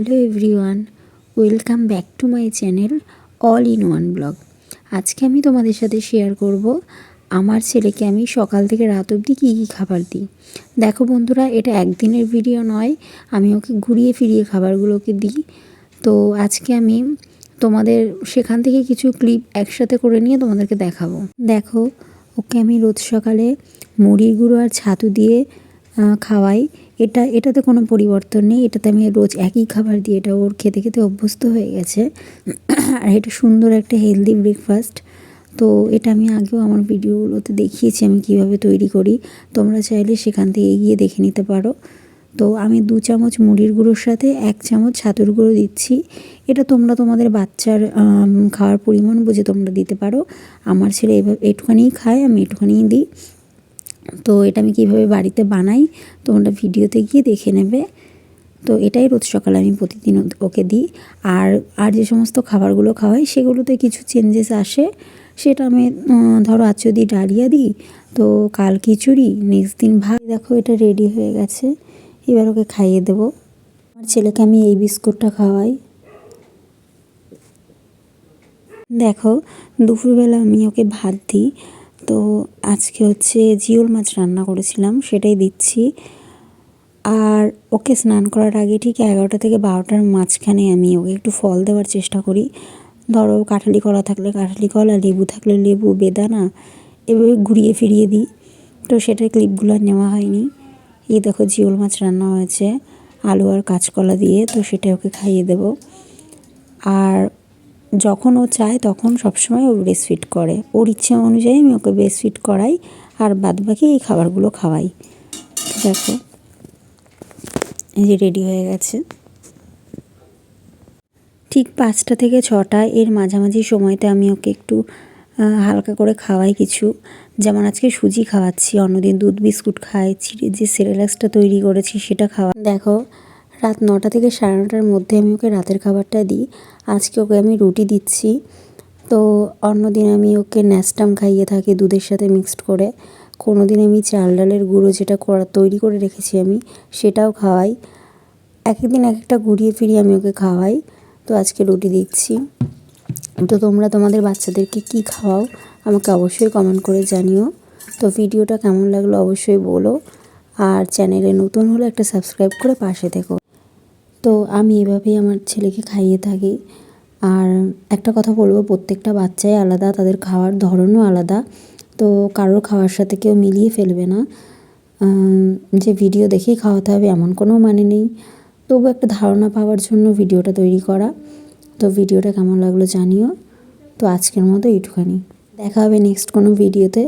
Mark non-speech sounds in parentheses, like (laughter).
Hello everyone, welcome back to my channel all in one blog. আজকে আমি তোমাদের সাথে শেয়ার করব, আমার ছেলেকে আমি সকাল থেকে রাত অবধি কী কী খাবার দিই। দেখো বন্ধুরা, এটা একদিনের ভিডিও নয়, আমি ওকে ঘুরিয়ে ফিরিয়ে খাবারগুলোকে দিই। তো আজকে আমি তোমাদের সেখান থেকে কিছু ক্লিপ একসাথে করে নিয়ে তোমাদেরকে দেখাবো। দেখো, ওকে আমি রোজ সকালে মুড়ির গুঁড়ো আর ছাতু দিয়ে খাওয়াই। এটা, এটাতে কোনো পরিবর্তন নেই। এটাতে আমি রোজ একই খাবার দিই এটা ওর খেতে খেতে অভ্যস্ত হয়ে গেছে। (clears throat) আর এটা সুন্দর একটা হেলদি ব্রেকফাস্ট তো এটা আমি আগেও আমার ভিডিওগুলোতে দেখিয়েছি আমি কীভাবে তৈরি করি। তোমরা চাইলে সেখান থেকে এগিয়ে দেখে নিতে পারো। তো আমি দু চামচ মুড়ির গুঁড়োর সাথে এক চামচ ছাতুর গুঁড়ো দিচ্ছি। এটা তোমরা তোমাদের বাচ্চার খাওয়ার পরিমাণ বুঝে তোমরা দিতে পারো। আমার ছেলে এভাবে একটুখানিই খায়, আমি একটুখানিই দিই। তো এটা আমি কীভাবে বাড়িতে বানাই, তোমরা ভিডিওতে গিয়ে দেখে নেবে। তো এটাই রোজ সকালে আমি প্রতিদিন ওকে দিই। আর আর যে সমস্ত খাবারগুলো খাওয়াই, সেগুলোতে কিছু চেঞ্জেস আসে। সেটা আমি ধরো আজ যদি ডালিয়া দিই, তো কাল খিচুড়ি নেক্সট দিন ভাত। দেখো এটা রেডি হয়ে গেছে। এবার ওকে খাইয়ে দেবো। আমার ছেলেকে আমি এই বিস্কুটটা খাওয়াই। দেখো, দুপুরবেলা আমি ওকে ভাত দিই। তো আজকে হচ্ছে জিওল মাছ রান্না করেছিলাম, সেটাই দিচ্ছি। আর ওকে স্নান করার আগে ঠিক এগারোটা থেকে বারোটার মাঝখানে আমি ওকে একটু ফল দেওয়ার চেষ্টা করি। ধরো কাঁঠালি কলা থাকলে কাঁঠালি কলা লেবু থাকলে লেবু, বেদানা এভাবে ঘুরিয়ে ফিরিয়ে দিই। তো সেটার ক্লিপগুলো নেওয়া হয়নি। এই দেখো জিওল মাছ রান্না হয়েছে, আলু আর কাঁচকলা দিয়ে, তো সেটা ওকে খাইয়ে দেবো। আর যখন ও চায় তখন সবসময় ও ব্রেস্ট ফিট করে। ওর ইচ্ছে অনুযায়ী আমি ওকে ব্রেস্ট ফিট করাই আর বাদবাকি এই খাবারগুলো খাওয়াই। দেখো এই যে রেডি হয়ে গেছে। ঠিক পাঁচটা থেকে ছটা এর মাঝামাঝি সময়তে আমি ওকে একটু হালকা করে খাওয়াই কিছু। যেমন আজকে সুজি খাওয়াচ্ছি, অন্যদিন দুধ বিস্কুট খাই যে সেরেলাক্সটা তৈরি করেছি সেটা খাওয়া। দেখো রাত নটা থেকে সাড়ে নটার মধ্যে আমি ওকে রাতের খাবারটা দিই। আজকে ওকে আমি রুটি দিচ্ছি। তো অন্যদিন আমি ওকে ন্যাস্টাম খাইয়ে থাকি দুধের সাথে মিক্সড করে। কোনো দিন আমি চাল ডালের গুঁড়ো যেটা করা, তৈরি করে রেখেছি আমি, সেটাও খাওয়াই। এক একদিন এক একটা ঘুরিয়ে ফিরিয়ে আমি ওকে খাওয়াই। তো আজকে রুটি দিচ্ছি। তো তোমরা তোমাদের বাচ্চাদেরকে কি খাওয়াও, আমাকে অবশ্যই কমেন্ট করে জানিও। তো ভিডিওটা কেমন লাগল অবশ্যই বলো। আর চ্যানেলে নতুন হলে একটা সাবস্ক্রাইব করে পাশে থেকো। তো আমি এভাবেই আমার ছেলেকে খাইয়ে থাকি। আর একটা কথা বলব, প্রত্যেকটা বাচ্চাই আলাদা, তাদের খাওয়ার ধরনও আলাদা। তো কারোর খাওয়ার সাথে কেউ মিলিয়ে ফেলবে না। যে ভিডিও দেখেই খাওয়াতে হবে এমন কোনো মানে নেই। তবু একটা ধারণা পাওয়ার জন্য ভিডিওটা তৈরি করা। তো ভিডিওটা কেমন লাগল জানিও। তো আজকের মতো এইটুখানি। দেখা হবে নেক্সট কোনো ভিডিওতে।